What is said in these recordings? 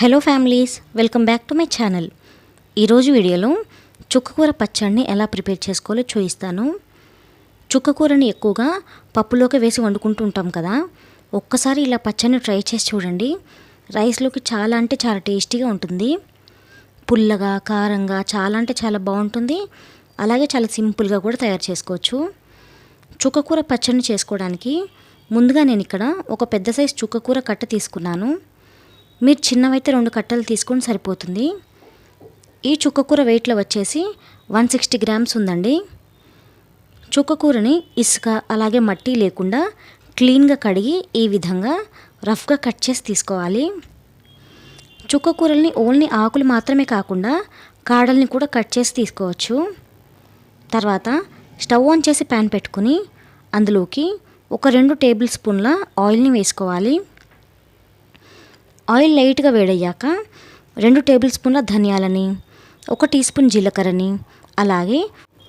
Hello families welcome back to my channel ఈరోజు వీడియోలో చుక్కకూర పచ్చడిని ఎలా ప్రిపేర్ చేసుకోవాలో చూపిస్తాను. చుక్కకూరని ఎక్కువగా పప్పులోకి వేసి వండుకుంటూ ఉంటాం కదా. ఒక్కసారి ఇలా పచ్చడిని ట్రై చేసి చూడండి. రైస్లోకి చాలా అంటే చాలా టేస్టీగా ఉంటుంది. పుల్లగా కారంగా చాలా అంటే చాలా బాగుంటుంది. అలాగే చాలా సింపుల్గా కూడా తయారు చేసుకోవచ్చు. చుక్కకూర పచ్చడిని చేసుకోవడానికి ముందుగా నేను ఇక్కడ ఒక పెద్ద సైజు చుక్కకూర కట్ట తీసుకున్నాను. మీరు చిన్నవైతే రెండు కట్టలు తీసుకొని సరిపోతుంది. ఈ చుక్కకూర వెయిట్లో వచ్చేసి వన్ సిక్స్టీ గ్రామ్స్ ఉందండి. చుక్కకూరని ఇసుక అలాగే మట్టి లేకుండా క్లీన్గా కడిగి ఈ విధంగా రఫ్గా కట్ చేసి తీసుకోవాలి. చుక్కకూరల్ని ఓన్లీ ఆకులు మాత్రమే కాకుండా కాడల్ని కూడా కట్ చేసి తీసుకోవచ్చు. తర్వాత స్టవ్ ఆన్ చేసి ప్యాన్ పెట్టుకుని అందులోకి ఒక రెండు టేబుల్ స్పూన్ల ఆయిల్ని వేసుకోవాలి. ఆయిల్ లైట్గా వేడయ్యాక రెండు టేబుల్ స్పూన్ల ధనియాలని ఒక టీ స్పూన్ జీలకర్రని అలాగే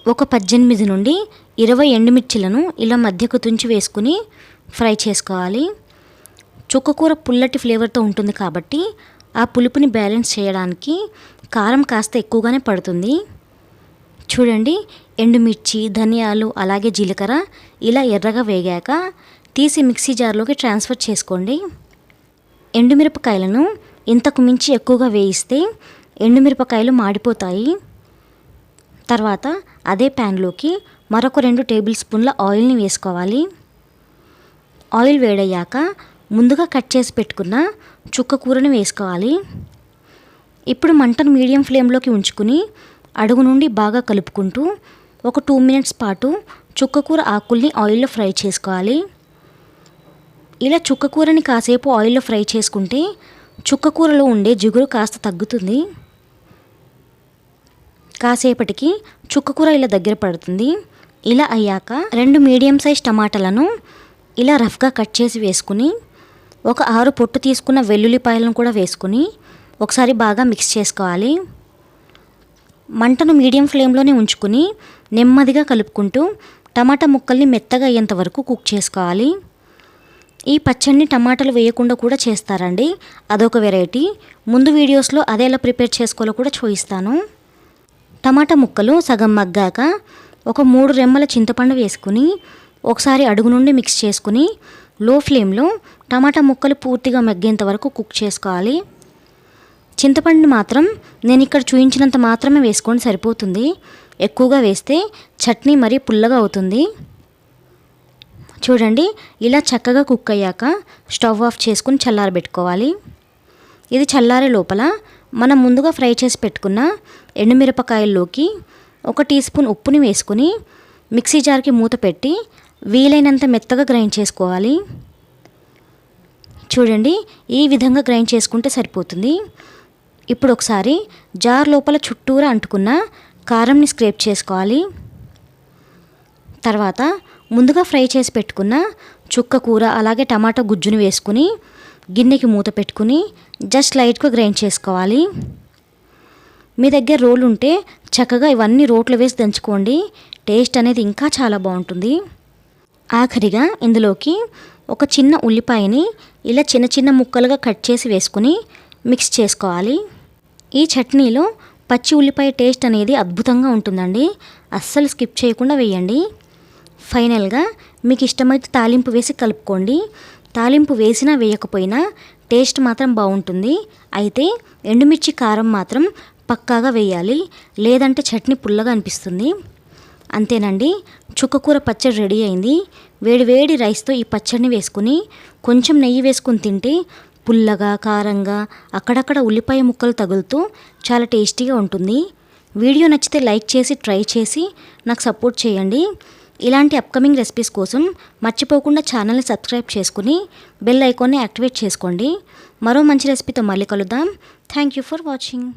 ఒక పద్దెనిమిది నుండి ఇరవై ఎండుమిర్చిలను ఇలా మధ్యకు తుంచి వేసుకుని ఫ్రై చేసుకోవాలి. చుక్కకూర పుల్లటి ఫ్లేవర్తో ఉంటుంది కాబట్టి ఆ పులుపుని బ్యాలెన్స్ చేయడానికి కారం కాస్త ఎక్కువగానే పడుతుంది. చూడండి ఎండుమిర్చి ధనియాలు అలాగే జీలకర్ర ఇలా ఎర్రగా వేగాక తీసి మిక్సీ జార్లోకి ట్రాన్స్ఫర్ చేసుకోండి. ఎండుమిరపకాయలను ఇంతకు మించి ఎక్కువగా వేయిస్తే ఎండుమిరపకాయలు మాడిపోతాయి. తర్వాత అదే ప్యాన్లోకి మరొక రెండు టేబుల్ స్పూన్ల ఆయిల్ని వేసుకోవాలి. ఆయిల్ వేడయ్యాక ముందుగా కట్ చేసి పెట్టుకున్న చుక్క కూరని వేసుకోవాలి. ఇప్పుడు మంటను మీడియం ఫ్లేమ్లోకి ఉంచుకుని అడుగు నుండి బాగా కలుపుకుంటూ ఒక టూ మినిట్స్ పాటు చుక్కకూర ఆకుల్ని ఆయిల్లో ఫ్రై చేసుకోవాలి. ఇలా చుక్కకూరని కాసేపు ఆయిల్లో ఫ్రై చేసుకుంటే చుక్కకూరలో ఉండే జిగురు కాస్త తగ్గుతుంది. కాసేపటికి చుక్కకూర ఇలా దగ్గర పడుతుంది. ఇలా అయ్యాక రెండు మీడియం సైజ్ టమాటాలను ఇలా రఫ్గా కట్ చేసి వేసుకుని ఒక ఆరు పొట్టు తీసుకున్న వెల్లుల్లిపాయలను కూడా వేసుకుని ఒకసారి బాగా మిక్స్ చేసుకోవాలి. మంటను మీడియం ఫ్లేమ్లోనే ఉంచుకుని నెమ్మదిగా కలుపుకుంటూ టమాటా ముక్కల్ని మెత్తగా అయ్యేంత వరకు కుక్ చేసుకోవాలి. ఈ పచ్చడిని టమాటాలు వేయకుండా కూడా చేస్తారండి. అదొక వెరైటీ ముందు వీడియోస్లో అదే ఎలా ప్రిపేర్ చేసుకోవాలో కూడా చూపిస్తాను. టమాటా ముక్కలు సగం మగ్గాక ఒక మూడు రెమ్మల చింతపండు వేసుకుని ఒకసారి అడుగు నుండి మిక్స్ చేసుకుని లో ఫ్లేమ్లో టమాటా ముక్కలు పూర్తిగా మగ్గేంత వరకు కుక్ చేసుకోవాలి. చింతపండు మాత్రం నేను ఇక్కడ చూయించినంత మాత్రమే వేసుకొని సరిపోతుంది. ఎక్కువగా వేస్తే చట్నీ మరీ పుల్లగా అవుతుంది. చూడండి ఇలా చక్కగా కుక్ అయ్యాక స్టవ్ ఆఫ్ చేసుకుని చల్లారబెట్టుకోవాలి ఇది చల్లారే లోపల మనం ముందుగా ఫ్రై చేసి పెట్టుకున్న ఎండుమిరపకాయల్లోకి ఒక టీ స్పూన్ ఉప్పుని వేసుకుని మిక్సీ జార్కి మూత పెట్టి వీలైనంత మెత్తగా గ్రైండ్ చేసుకోవాలి. చూడండి ఈ విధంగా గ్రైండ్ చేసుకుంటే సరిపోతుంది. ఇప్పుడు ఒకసారి జార్ లోపల చుట్టూరా అంటుకున్న కారంని స్క్రేప్ చేసుకోవాలి. తర్వాత ముందుగా ఫ్రై చేసి పెట్టుకున్న చుక్క కూర అలాగే టమాటా గుజ్జుని వేసుకుని గిన్నెకి మూత పెట్టుకుని జస్ట్ లైట్గా గ్రైండ్ చేసుకోవాలి. మీ దగ్గర రోలు ఉంటే చక్కగా ఇవన్నీ రోట్లో వేసి దంచుకోండి. టేస్ట్ అనేది ఇంకా చాలా బాగుంటుంది. ఆఖరిగా ఇందులోకి ఒక చిన్న ఉల్లిపాయని ఇలా చిన్న చిన్న ముక్కలుగా కట్ చేసి వేసుకుని మిక్స్ చేసుకోవాలి. ఈ చట్నీలో పచ్చి ఉల్లిపాయ టేస్ట్ అనేది అద్భుతంగా ఉంటుందండి. అస్సలు స్కిప్ చేయకుండా వేయండి. ఫైనల్గా మీకు ఇష్టమైతే తాలింపు వేసి కలుపుకోండి. తాలింపు వేసినా వేయకపోయినా టేస్ట్ మాత్రం బాగుంటుంది. అయితే ఎండుమిర్చి కారం మాత్రం పక్కాగా వేయాలి. లేదంటే చట్నీ పుల్లగా అనిపిస్తుంది. అంతేనండి. చుక్కకూర పచ్చడి రెడీ అయింది. వేడి వేడి రైస్తో ఈ పచ్చడిని వేసుకుని కొంచెం నెయ్యి వేసుకుని తింటే పుల్లగా కారంగా అక్కడక్కడ ఉల్లిపాయ ముక్కలు తగులుతూ చాలా టేస్టీగా ఉంటుంది. వీడియో నచ్చితే లైక్ చేసి ట్రై చేసి నాకు సపోర్ట్ చేయండి. ఇలాంటి అప్కమింగ్ రెసిపీస్ కోసం మర్చిపోకుండా ఛానల్ని సబ్స్క్రైబ్ చేసుకుని బెల్ ఐకాన్ని యాక్టివేట్ చేసుకోండి. మరో మంచి రెసిపీతో మళ్ళీ కలుద్దాం. Thank you for watching